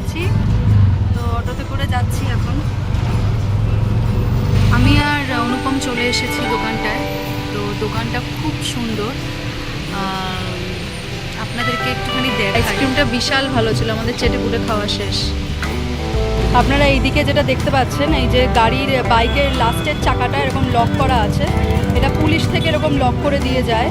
পেয়েছি তো অটোতে করে যাচ্ছি এখন। আমি আর অনুপম চলে এসেছি দোকানটায়। তো দোকানটা খুব সুন্দর। আপনাদেরকে একটুখানি দেখ আইসক্রিমটা বিশাল ভালো ছিল। আমাদের চেটে পুটে খাওয়া শেষ। আপনারা এইদিকে যেটা দেখতে পাচ্ছেন, এই যে গাড়ির, বাইকের লাস্টের চাকাটা এরকম লক করা আছে। এটা পুলিশ থেকে এরকম লক করে দিয়ে যায়।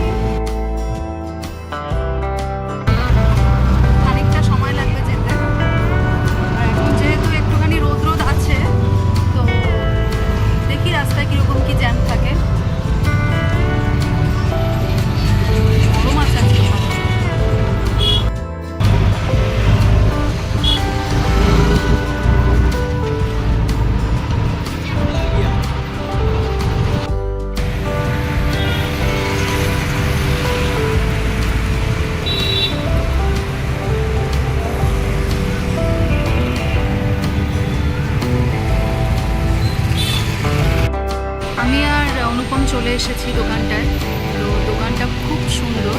চলে এসেছি দোকানটায়। তো দোকানটা খুব সুন্দর।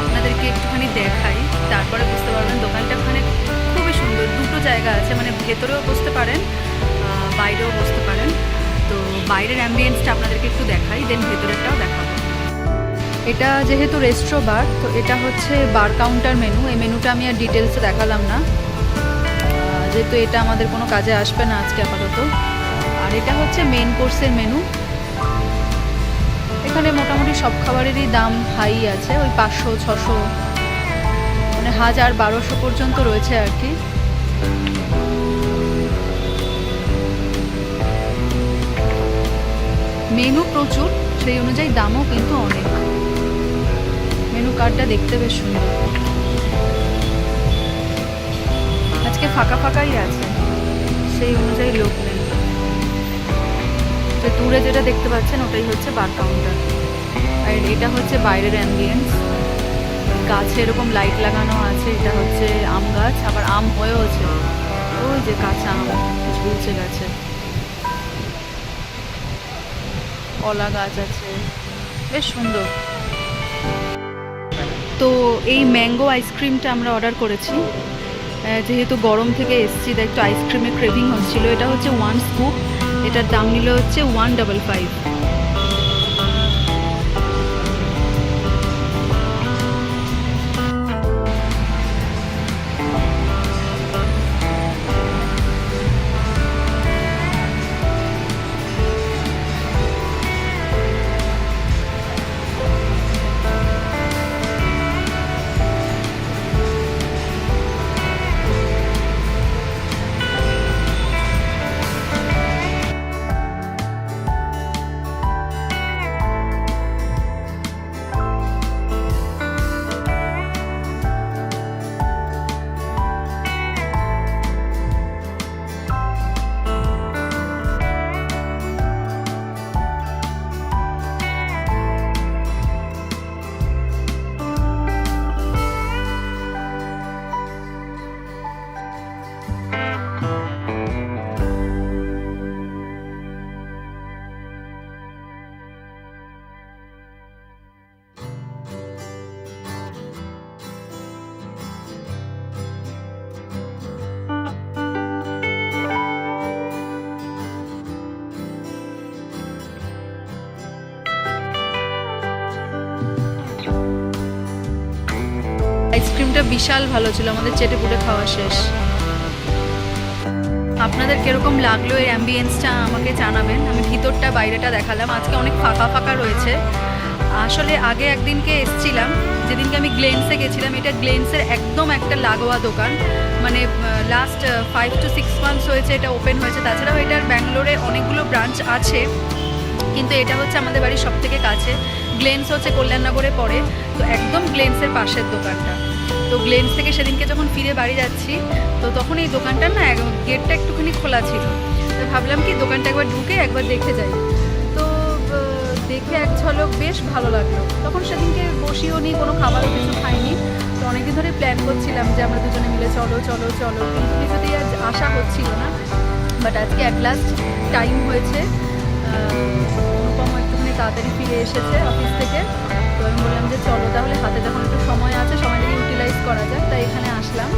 আপনাদেরকে একটুখানি দেখাই। তারপরে বুঝতে পারবেন দোকানটা ওখানে খুবই সুন্দর। দুটো জায়গা আছে মানে ভেতরেও বসতে পারেন বাইরেও বসতে পারেন। তো বাইরের অ্যাম্বিয়েন্সটা আপনাদেরকে একটু দেখাই দেন ভেতরেরটাও দেখাবো। এটা যেহেতু রেস্ট্রো বার তো এটা হচ্ছে বার কাউন্টার মেনু এই মেনুটা আমি আর ডিটেলসে দেখালাম না। যেহেতু এটা আমাদের কোনো কাজে আসবে না আজকে আপাতত। আর এটা হচ্ছে মেন কোর্সের মেনু এখানে মোটামুটি সব খাবারেরই দাম হাই আছে, ওই পাঁচশো, ছশো মানে হাজার বারোশো পর্যন্ত রয়েছে আর কি। মেনু প্রচুর, সেই অনুযায়ী দামও কিন্তু অনেক। মেনু কার্ডটা দেখতে বেশ সুন্দর। আজকে ফাঁকা ফাঁকাই আছে, সেই অনুযায়ী লোক নেই। তো দূরে যেটা দেখতে পাচ্ছেন, ওটাই হচ্ছে বার কাউন্টার আর এটা হচ্ছে বাইরের অ্যাম্বিয়েন্স গাছে এরকম লাইট লাগানো আছে, এটা হচ্ছে আম গাছ, আবার আম হয়েওছে। ওই যে কাঁচা আম, ঝুলছে গাছে। কলা গাছ আছে। বেশ সুন্দর। তো এই ম্যাঙ্গো আইসক্রিমটা আমরা অর্ডার করেছি। যেহেতু গরম থেকে এসছি, তাই একটু আইসক্রিমের ক্রেভিং হচ্ছিল। এটা হচ্ছে ওয়ান স্কুপ এটার দাম নিল হচ্ছে ওয়ান ডাবল ফাইভ আইসক্রিমটা বিশাল ভালো ছিল, আমাদের চেটে পুটে খাওয়া শেষ। আপনাদের কীরকম লাগল এই অ্যাম্বিয়েন্সটা আমাকে জানাবেন। আমি ভিতরটা, বাইরেটা দেখালাম। আজকে অনেক ফাঁকা ফাঁকা রয়েছে। আসলে আগে একদিনকে এসছিলাম, যেদিনকে আমি গ্লেন্সে গেছিলাম, এটা গ্লেন্সের একদম একটা লাগোয়া দোকান। মানে last five to six months হয়েছে এটা ওপেন হয়েছে। তাছাড়াও এটার ব্যাঙ্গালোরে অনেকগুলো ব্রাঞ্চ আছে। কিন্তু এটা হচ্ছে আমাদের বাড়ির সব থেকে কাছে। গ্লেন্স হচ্ছে কল্যাণনগরে পড়ে। তো একদম গ্লেন্সের পাশের দোকানটা। তো গ্লেন্স থেকে সেদিনকে যখন ফিরে বাড়ি যাচ্ছি, তো তখন এই দোকানটার না গেটটা একটুখানি খোলা ছিল। তো ভাবলাম কি দোকানটা একবার ঢুকে একবার দেখে যাই। তো দেখে এক ঝলক বেশ ভালো লাগল। তখন সেদিনকে বসিও নি, কোনো খাবারও কিছু খাইনি। তো অনেকদিন ধরে প্ল্যান করছিলাম যে আমরা দুজনে মিলে চলো চলো চলো। কিন্তু কিছুতেই আজ আশা হচ্ছিল না। বাট আজকে অ্যাট লাস্ট টাইম হয়েছে। অনুপম একটুখানি তাড়াতাড়ি ফিরে এসেছে অফিস থেকে। তো আমি বললাম যে চলো, তাহলে হাতে যখন একটু সময় আছে সময়টাকে ইউটিলাইজ করা যায় তাই এখানে আসলাম।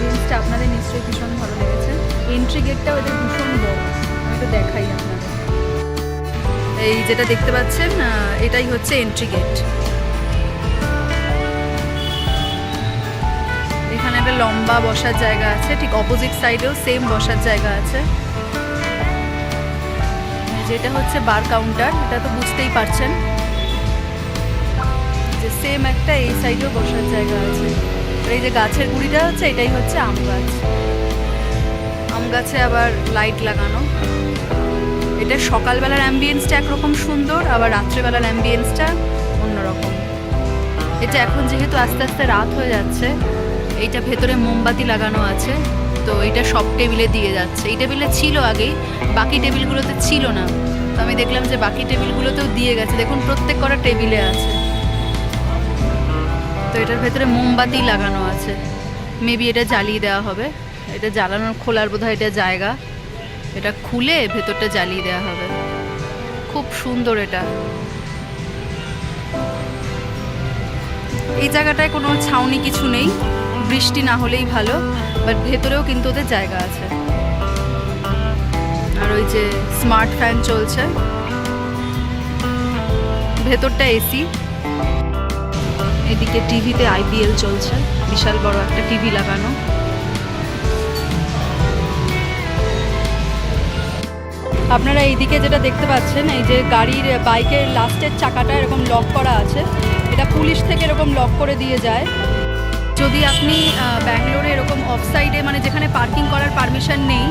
জিনিসটা আপনাদের নিশ্চয়ই ভীষণ ভালো লেগেছে। এন্ট্রি গেটটা ওদের ভীষণ বড়। আমি তো দেখাই এই যেটা দেখতে পাচ্ছেন এটাই হচ্ছে এন্ট্রি গেট এখানে একটা লম্বা বসার জায়গা আছে, ঠিক অপোজিট সাইডেও সেম বসার জায়গা আছে। যেটা হচ্ছে বার কাউন্টার এটা তো বুঝতেই পারছেন। যে সেম একটা এই সাইডেও বসার জায়গা আছে। এই যে গাছের গুড়িটা হচ্ছে, এটাই হচ্ছে আম গাছ। আম গাছে আবার লাইট লাগানো। এটা সকালবেলার অ্যাম্বিয়েন্সটা একরকম সুন্দর, আবার রাত্রেবেলার অ্যাম্বিয়েন্সটা অন্যরকম। এটা এখন যেহেতু আস্তে আস্তে রাত হয়ে যাচ্ছে, এইটা ভেতরে মোমবাতি লাগানো আছে। তো এটা সব টেবিলে দিয়ে যাচ্ছে। এই টেবিলে ছিল আগেই বাকি টেবিলগুলোতে ছিল না। তো আমি দেখলাম যে বাকি টেবিলগুলোতেও দিয়ে গেছে। দেখুন, প্রত্যেক কটা টেবিলে আছে। তো এটার ভেতরে মোমবাতি লাগানো আছে। মেবি এটা জ্বালিয়ে দেওয়া হবে। এটা জ্বালানোর খোলার বোধহয় এটা জায়গা। এটা খুলে ভেতরটা জ্বালিয়ে দেওয়া হবে। খুব সুন্দর এটা। এই জায়গাটায় কোনো ছাউনি কিছু নেই। বৃষ্টি না হলেই ভালো বাট ভেতরেও কিন্তু ওদের জায়গা আছে। আর ওই যে স্মার্ট ফ্যান চলছে। ভেতরটা এসি এদিকে টিভিতে আইপিএল চলছে, বিশাল বড় একটা টিভি লাগানো। আপনারা এইদিকে যেটা দেখতে পাচ্ছেন, এই যে গাড়ির বাইকের লাস্টের চাকাটা এরকম লক করা আছে। এটা পুলিশ থেকে এরকম লক করে দিয়ে যায়। যদি আপনি ব্যাঙ্গালোরে এরকম অফ সাইডে মানে যেখানে পার্কিং করার পারমিশন নেই,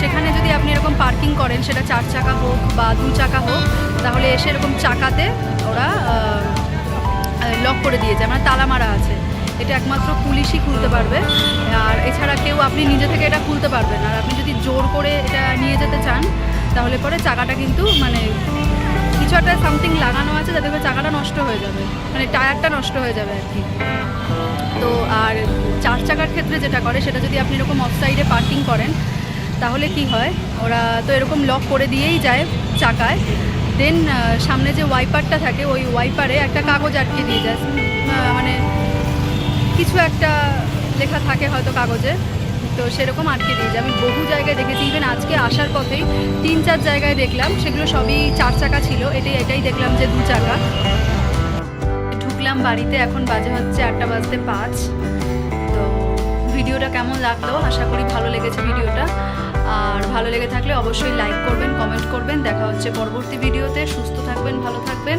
সেখানে যদি আপনি এরকম পার্কিং করেন, সেটা চার চাকা হোক বা দু চাকা হোক, তাহলে এসে এরকম চাকাতে ওরা লক করে দিয়ে যায় মানে তালা মারা আছে। এটা একমাত্র পুলিশই খুলতে পারবে। আর এছাড়া কেউ আপনি নিজে থেকে এটা খুলতে পারবেন। আর আপনি যদি জোর করে এটা নিয়ে যেতে চান, তাহলে পরে চাকাটা কিন্তু মানে কিছু একটা সামথিং লাগানো আছে যাতে করে চাকাটা নষ্ট হয়ে যাবে। মানে টায়ারটা নষ্ট হয়ে যাবে আর কি। তো আর চার চাকার ক্ষেত্রে যেটা করে, সেটা যদি আপনি এরকম অফ সাইডে পার্কিং করেন, তাহলে কি হয়, ওরা তো এরকম লক করে দিয়েই যায় চাকায়। দেন সামনে যে ওয়াইপারটা থাকে, ওই ওয়াইপারে একটা কাগজ আটকে দিয়ে যায়। মানে কিছু একটা লেখা থাকে হয়তো কাগজে। তো সেরকম আটকে দিয়ে যায় আমি বহু জায়গায় দেখেছি ইভেন আজকে আসার পথেই তিন চার জায়গায় দেখলাম, সেগুলো সবই চার চাকা ছিল, এটাই এটাই দেখলাম যে দু চাকা। ঢুকলাম বাড়িতে, এখন বাজে হচ্ছে আটটা বাজতে পাঁচ। তো ভিডিওটা কেমন লাগল? আশা করি ভালো লেগেছে ভিডিওটা। আর ভালো লেগে থাকলে অবশ্যই লাইক করবেন কমেন্ট করবেন। দেখা হচ্ছে পরবর্তী ভিডিওতে। সুস্থ থাকবেন, ভালো থাকবেন।